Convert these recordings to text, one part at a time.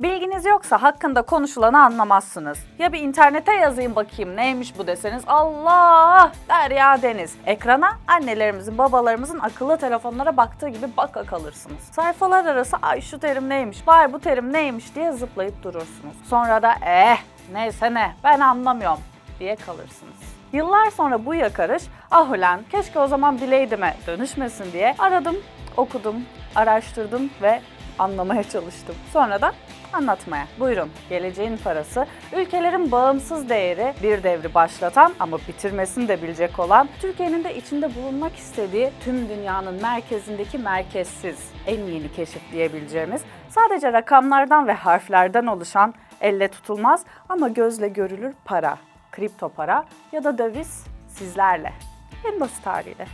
Bilginiz yoksa hakkında konuşulanı anlamazsınız. Ya bir internete yazayım bakayım neymiş bu deseniz Allah derya deniz. Ekrana annelerimizin babalarımızın akıllı telefonlara baktığı gibi baka kalırsınız. Sayfalar arası ay şu terim neymiş, vay bu terim neymiş diye zıplayıp durursunuz. Sonra da eh neyse ne ben anlamıyorum diye kalırsınız. Yıllar sonra bu yakarış ah ulan keşke o zaman bileydime dönüşmesin diye aradım, okudum, araştırdım ve anlamaya çalıştım. Sonra da anlatmaya. Buyurun. Geleceğin parası, ülkelerin bağımsız değeri, bir devri başlatan ama bitirmesini de bilecek olan, Türkiye'nin de içinde bulunmak istediği tüm dünyanın merkezindeki merkezsiz, en yeni keşif diyebileceğimiz, sadece rakamlardan ve harflerden oluşan, elle tutulmaz ama gözle görülür para, kripto para ya da döviz sizlerle. En basit haliyle.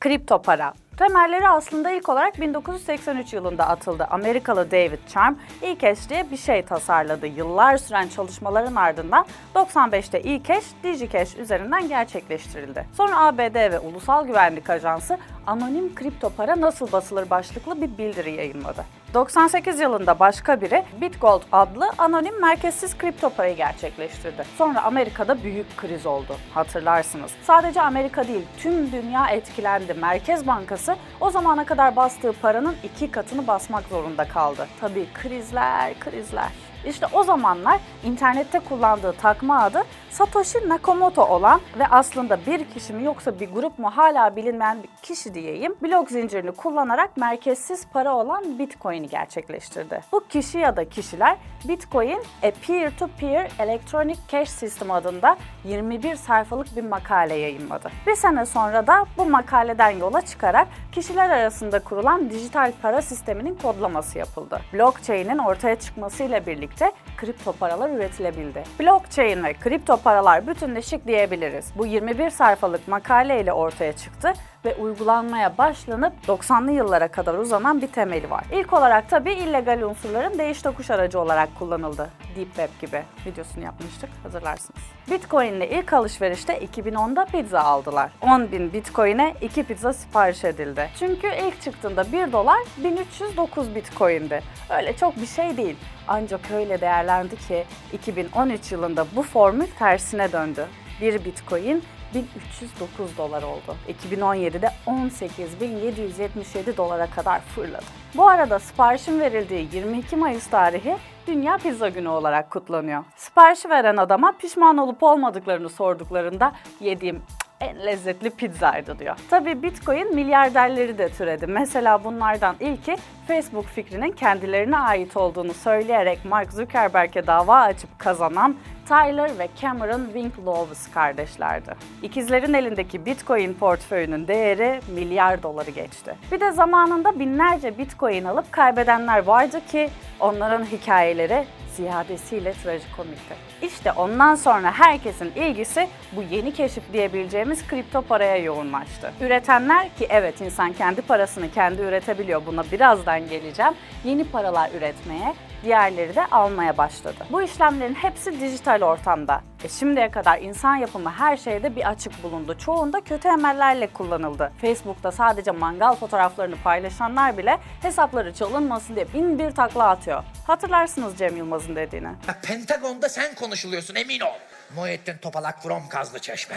Kripto para. Temelleri aslında ilk olarak 1983 yılında atıldı. Amerikalı David Charm eCash diye bir şey tasarladı. Yıllar süren çalışmaların ardından 95'te eCash, DigiCash üzerinden gerçekleştirildi. Sonra ABD ve Ulusal Güvenlik Ajansı anonim kripto para nasıl basılır başlıklı bir bildiri yayınladı. 98 yılında başka biri Bitgold adlı anonim merkezsiz kripto parayı gerçekleştirdi. Sonra Amerika'da büyük kriz oldu. Hatırlarsınız. Sadece Amerika değil, tüm dünya etkilendi. Merkez Bankası o zamana kadar bastığı paranın iki katını basmak zorunda kaldı. Tabii krizler, krizler. İşte o zamanlar internette kullandığı takma adı Satoshi Nakamoto olan ve aslında bir kişi mi yoksa bir grup mu hala bilinmeyen bir kişi diyeyim blok zincirini kullanarak merkezsiz para olan Bitcoin'i gerçekleştirdi. Bu kişi ya da kişiler Bitcoin a peer-to-peer electronic cash system adında 21 sayfalık bir makale yayınladı. Bir sene sonra da bu makaleden yola çıkarak kişiler arasında kurulan dijital para sisteminin kodlaması yapıldı. Blockchain'in ortaya çıkmasıyla birlikte kripto paralar üretilebildi. Blockchain ve kripto paralar bütünleşik diyebiliriz. Bu 21 sayfalık makale ile ortaya çıktı ve uygulanmaya başlanıp 90'lı yıllara kadar uzanan bir temeli var. İlk olarak tabii illegal unsurların değiş tokuş aracı olarak kullanıldı. Deep Web gibi videosunu yapmıştık hatırlarsınız. Bitcoin ile ilk alışverişte 2010'da pizza aldılar. 10.000 Bitcoin'e 2 pizza sipariş edildi. Çünkü ilk çıktığında 1 dolar 1309 Bitcoin'di. Öyle çok bir şey değil. Ancak öyle değerlendi ki 2013 yılında bu formül tersine döndü. 1 Bitcoin 1309 dolar oldu. 2017'de 18.777 dolara kadar fırladı. Bu arada siparişin verildiği 22 Mayıs tarihi Dünya Pizza Günü olarak kutlanıyor. Siparişi veren adama pişman olup olmadıklarını sorduklarında yediğim en lezzetli pizzaydı diyor. Tabii Bitcoin milyarderleri de türedi. Mesela bunlardan ilki Facebook fikrinin kendilerine ait olduğunu söyleyerek Mark Zuckerberg'e dava açıp kazanan Tyler ve Cameron Winklevoss kardeşlerdi. İkizlerin elindeki Bitcoin portföyünün değeri milyar doları geçti. Bir de zamanında binlerce Bitcoin alıp kaybedenler vardı ki onların hikayeleri ziyadesiyle trajikomikti. İşte ondan sonra herkesin ilgisi bu yeni keşif diyebileceğimiz kripto paraya yoğunlaştı. Üretenler ki evet insan kendi parasını kendi üretebiliyor buna birazdan geleceğim. Yeni paralar üretmeye, diğerleri de almaya başladı. Bu işlemlerin hepsi dijital ortamda. E şimdiye kadar insan yapımı her şeyde bir açık bulundu. Çoğunda kötü emellerle kullanıldı. Facebook'ta sadece mangal fotoğraflarını paylaşanlar bile hesapları çalınmasın diye bin bir takla atıyor. Hatırlarsınız Cem Yılmaz'ın dediğini. Ya Pentagon'da sen konuşuluyorsun emin ol. Muhittin Topalak from Kazlıçeşme.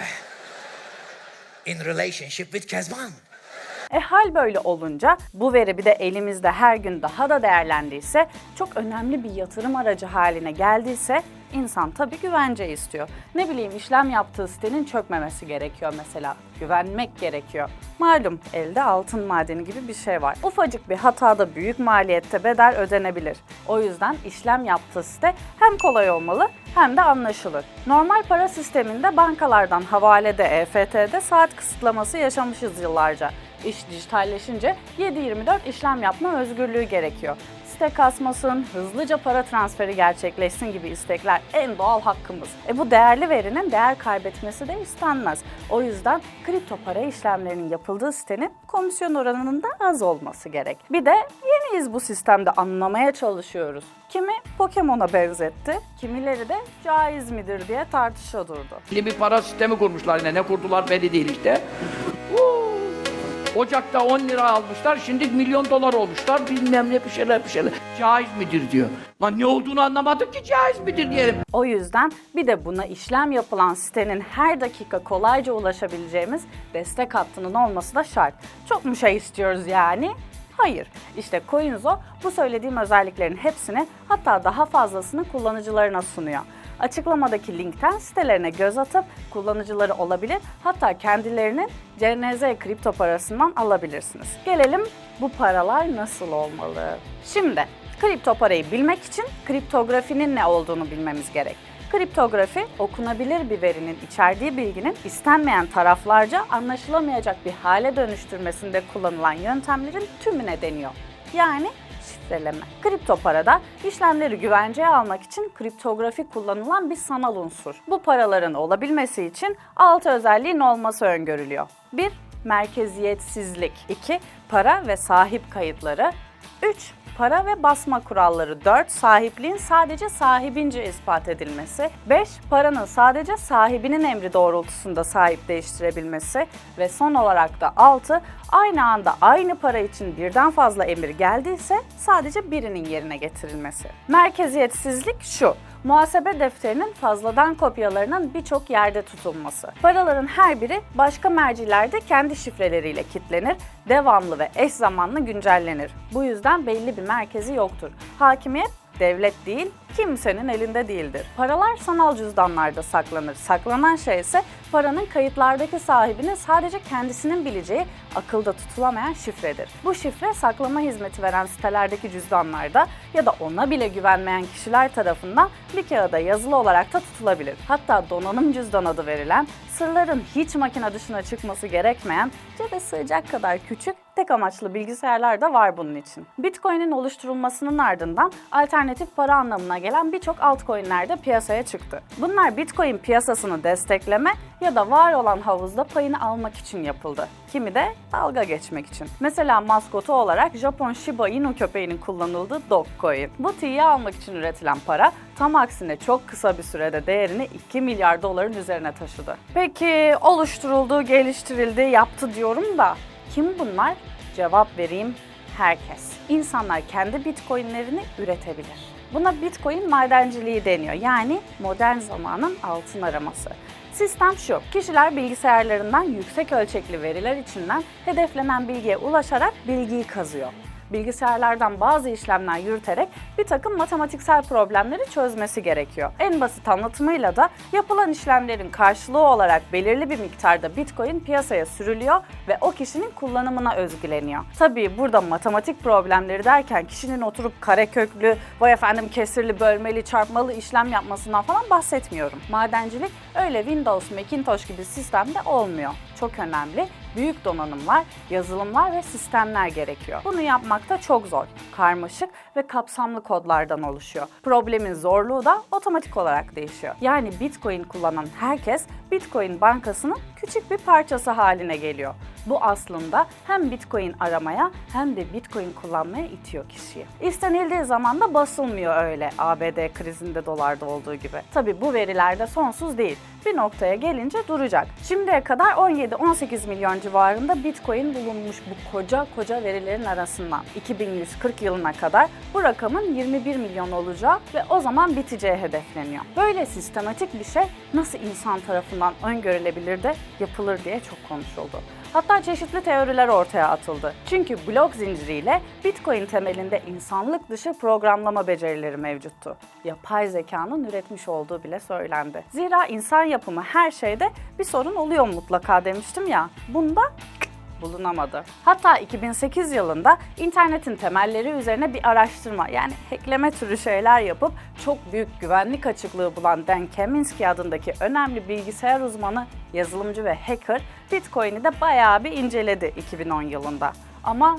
In relationship with Kezban. E hal böyle olunca bu veri bir de elimizde her gün daha da değerlendiyse, çok önemli bir yatırım aracı haline geldiyse insan tabii güvence istiyor. Ne bileyim işlem yaptığı sitenin çökmemesi gerekiyor mesela. Güvenmek gerekiyor. Malum elde altın madeni gibi bir şey var. Ufacık bir hatada büyük maliyette bedel ödenebilir. O yüzden işlem yaptığı site hem kolay olmalı hem de anlaşılır. Normal para sisteminde bankalardan havalede, EFT'de saat kısıtlaması yaşamışız yıllarca. İş dijitalleşince 7-24 işlem yapma özgürlüğü gerekiyor. Site kasmasın, hızlıca para transferi gerçekleşsin gibi istekler en doğal hakkımız. E bu değerli verinin değer kaybetmesi de istenmez. O yüzden kripto para işlemlerinin yapıldığı sitenin komisyon oranının da az olması gerek. Bir de yeniyiz bu sistemde anlamaya çalışıyoruz. Kimi Pokemon'a benzetti, kimileri de caiz midir diye tartışa durdu. Bir para sistemi kurmuşlar yine. Ne kurdular belli değil işte. Ocak'ta 10 lira almışlar, şimdi milyon dolar olmuşlar, bilmem ne bir şeyler bir şeyler. Caiz midir diyor. Lan ne olduğunu anlamadık ki caiz midir diyelim. O yüzden bir de buna işlem yapılan sitenin her dakika kolayca ulaşabileceğimiz destek hattının olması da şart. Çok mu şey istiyoruz yani? Hayır. İşte Coinzo bu söylediğim özelliklerin hepsini hatta daha fazlasını kullanıcılarına sunuyor. Açıklamadaki linkten sitelerine göz atıp kullanıcıları olabilir hatta kendilerinin CNZ kripto parasından alabilirsiniz. Gelelim bu paralar nasıl olmalı? Şimdi kripto parayı bilmek için kriptografinin ne olduğunu bilmemiz gerek. Kriptografi, okunabilir bir verinin içerdiği bilginin istenmeyen taraflarca anlaşılamayacak bir hale dönüştürmesinde kullanılan yöntemlerin tümüne deniyor. Yani şifreleme. Kripto parada işlemleri güvenceye almak için kriptografi kullanılan bir sanal unsur. Bu paraların olabilmesi için altı özelliğin olması öngörülüyor. 1. Merkeziyetsizlik. 2. Para ve sahip kayıtları. 3. Para ve basma kuralları 4. Sahipliğin sadece sahibince ispat edilmesi. 5. Paranın sadece sahibinin emri doğrultusunda sahip değiştirebilmesi. Ve son olarak da 6. Aynı anda aynı para için birden fazla emir geldiyse sadece birinin yerine getirilmesi. Merkeziyetsizlik şu. Muhasebe defterinin fazladan kopyalarının birçok yerde tutulması. Paraların her biri başka mercilerde kendi şifreleriyle kilitlenir, devamlı ve eş zamanlı güncellenir. Bu yüzden belli bir merkezi yoktur. Hakimiyet devlet değil, kimsenin elinde değildir. Paralar sanal cüzdanlarda saklanır. Saklanan şey ise paranın kayıtlardaki sahibinin sadece kendisinin bileceği akılda tutulamayan şifredir. Bu şifre saklama hizmeti veren sitelerdeki cüzdanlarda ya da ona bile güvenmeyen kişiler tarafından bir kağıda yazılı olarak da tutulabilir. Hatta donanım cüzdan adı verilen, sırların hiç makine dışına çıkması gerekmeyen, cebe sığacak kadar küçük tek amaçlı bilgisayarlar da var bunun için. Bitcoin'in oluşturulmasının ardından alternatif para anlamına gelen birçok altcoin'ler de piyasaya çıktı. Bunlar Bitcoin piyasasını destekleme ya da var olan havuzda payını almak için yapıldı. Kimi de dalga geçmek için. Mesela maskotu olarak Japon Shiba Inu köpeğinin kullanıldığı Dogecoin. Bu tiye almak için üretilen para tam aksine çok kısa bir sürede değerini 2 milyar doların üzerine taşıdı. Peki oluşturuldu, geliştirildi, yaptı diyorum da kim bunlar? Cevap vereyim herkes. İnsanlar kendi bitcoinlerini üretebilir. Buna bitcoin madenciliği deniyor. Yani modern zamanın altın araması. Sistem şu, kişiler bilgisayarlarından yüksek ölçekli veriler içinden hedeflenen bilgiye ulaşarak bilgiyi kazıyor bilgisayarlardan bazı işlemler yürüterek bir takım matematiksel problemleri çözmesi gerekiyor. En basit anlatımıyla da yapılan işlemlerin karşılığı olarak belirli bir miktarda Bitcoin piyasaya sürülüyor ve o kişinin kullanımına özgüleniyor. Tabii burada matematik problemleri derken kişinin oturup kareköklü, vay efendim kesirli, bölmeli, çarpmalı işlem yapmasından falan bahsetmiyorum. Madencilik öyle Windows, Macintosh gibi sistemde olmuyor. Çok önemli büyük donanımlar, yazılımlar ve sistemler gerekiyor. Bunu yapmak da çok zor, karmaşık ve kapsamlı kodlardan oluşuyor. Problemin zorluğu da otomatik olarak değişiyor. Yani Bitcoin kullanan herkes Bitcoin bankasının küçük bir parçası haline geliyor. Bu aslında hem Bitcoin aramaya hem de Bitcoin kullanmaya itiyor kişiyi. İstenildiği zaman da basılmıyor öyle ABD krizinde dolarda olduğu gibi. Tabi bu verilerde sonsuz değil. Bir noktaya gelince duracak. Şimdiye kadar 17-18 milyon civarında Bitcoin bulunmuş bu koca koca verilerin arasından. 2140 yılına kadar bu rakamın 21 milyon olacağı ve o zaman biteceği hedefleniyor. Böyle sistematik bir şey nasıl insan tarafından öngörülebilir de yapılır diye çok konuşuldu. Hatta çeşitli teoriler ortaya atıldı. Çünkü blok zinciriyle Bitcoin temelinde insanlık dışı programlama becerileri mevcuttu. Yapay zekanın üretmiş olduğu bile söylendi. Zira insan yapımı her şeyde bir sorun oluyor mutlaka demiştim ya. Bunda bulunamadı. Hatta 2008 yılında internetin temelleri üzerine bir araştırma yani hackleme türü şeyler yapıp çok büyük güvenlik açıklığı bulan Dan Kaminsky adındaki önemli bilgisayar uzmanı, yazılımcı ve hacker Bitcoin'i de bayağı bir inceledi 2010 yılında. Ama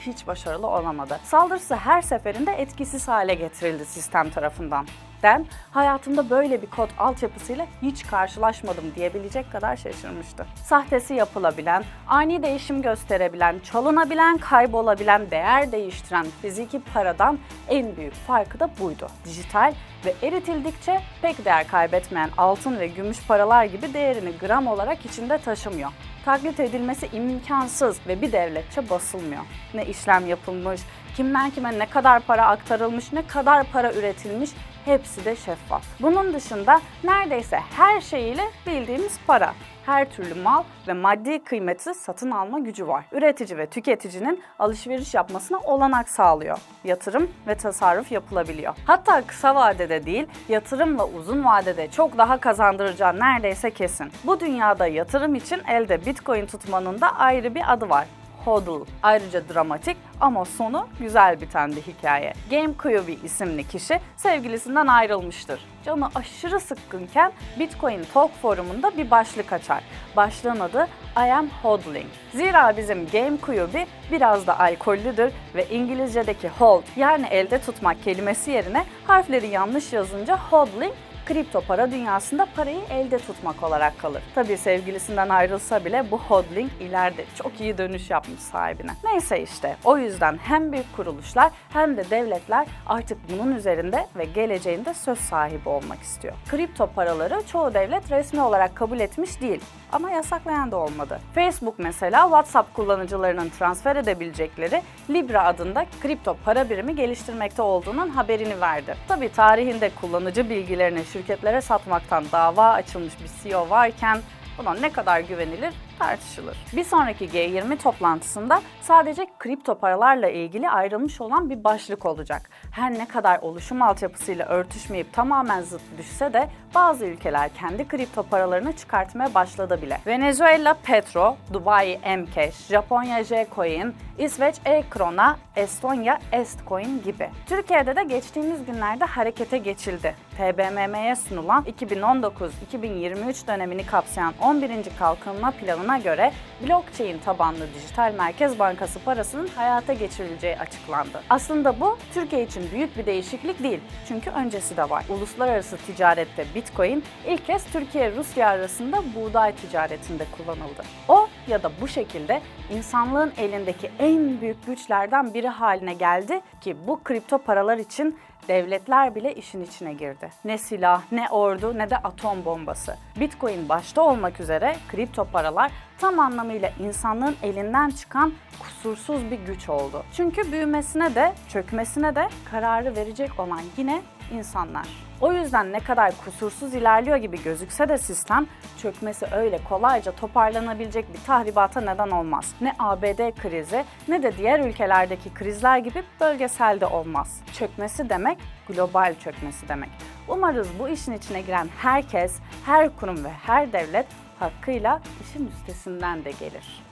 hiç başarılı olamadı. Saldırısı her seferinde etkisiz hale getirildi sistem tarafından. Den hayatımda böyle bir kod altyapısıyla hiç karşılaşmadım diyebilecek kadar şaşırmıştı. Sahtesi yapılabilen, ani değişim gösterebilen, çalınabilen, kaybolabilen, değer değiştiren fiziki paradan en büyük farkı da buydu. Dijital ve eritildikçe pek değer kaybetmeyen altın ve gümüş paralar gibi değerini gram olarak içinde taşımıyor taklit edilmesi imkansız ve bir devletçe basılmıyor. Ne işlem yapılmış, kimden kime ne kadar para aktarılmış, ne kadar para üretilmiş hepsi de şeffaf. Bunun dışında neredeyse her şeyiyle bildiğimiz para. Her türlü mal ve maddi kıymeti satın alma gücü var. Üretici ve tüketicinin alışveriş yapmasına olanak sağlıyor. Yatırım ve tasarruf yapılabiliyor. Hatta kısa vadede değil, yatırımla uzun vadede çok daha kazandıracağı neredeyse kesin. Bu dünyada yatırım için elde Bitcoin tutmanın da ayrı bir adı var. HODL. Ayrıca dramatik ama sonu güzel biten bir hikaye. Game Kuyobi isimli kişi sevgilisinden ayrılmıştır. Canı aşırı sıkkınken Bitcoin Talk forumunda bir başlık açar. Başlığın adı I am hodling. Zira bizim Game Kuyobi biraz da alkollüdür ve İngilizce'deki hold yani elde tutmak kelimesi yerine harfleri yanlış yazınca hodling kripto para dünyasında parayı elde tutmak olarak kalır. Tabii sevgilisinden ayrılsa bile bu hodling ileride çok iyi dönüş yapmış sahibine. Neyse işte o yüzden hem büyük kuruluşlar hem de devletler artık bunun üzerinde ve geleceğinde söz sahibi olmak istiyor. Kripto paraları çoğu devlet resmi olarak kabul etmiş değil ama yasaklayan da olmadı. Facebook mesela WhatsApp kullanıcılarının transfer edebilecekleri Libra adında kripto para birimi geliştirmekte olduğunun haberini verdi. Tabii tarihinde kullanıcı bilgilerini şirketlere satmaktan dava açılmış bir CEO varken buna ne kadar güvenilir tartışılır. Bir sonraki G20 toplantısında sadece kripto paralarla ilgili ayrılmış olan bir başlık olacak. Her ne kadar oluşum altyapısıyla örtüşmeyip tamamen zıt düşse de bazı ülkeler kendi kripto paralarını çıkartmaya başladı bile. Venezuela Petro, Dubai Mcash, Japonya J-Coin, İsveç E-Krona, Estonya Estcoin gibi. Türkiye'de de geçtiğimiz günlerde harekete geçildi. TBMM'ye sunulan 2019-2023 dönemini kapsayan 11. kalkınma planına göre blockchain tabanlı dijital merkez bankası parasının hayata geçirileceği açıklandı. Aslında bu Türkiye için büyük bir değişiklik değil. Çünkü öncesi de var. Uluslararası ticarette Bitcoin ilk kez Türkiye-Rusya arasında buğday ticaretinde kullanıldı. O ya da bu şekilde insanlığın elindeki en büyük güçlerden biri haline geldi ki bu kripto paralar için devletler bile işin içine girdi. Ne silah, ne ordu, ne de atom bombası. Bitcoin başta olmak üzere kripto paralar tam anlamıyla insanlığın elinden çıkan kusursuz bir güç oldu. Çünkü büyümesine de, çökmesine de kararı verecek olan yine insanlar. O yüzden ne kadar kusursuz ilerliyor gibi gözükse de sistem çökmesi öyle kolayca toparlanabilecek bir tahribata neden olmaz. Ne ABD krizi ne de diğer ülkelerdeki krizler gibi bölgesel de olmaz. Çökmesi demek global çökmesi demek. Umarız bu işin içine giren herkes, her kurum ve her devlet hakkıyla işin üstesinden de gelir.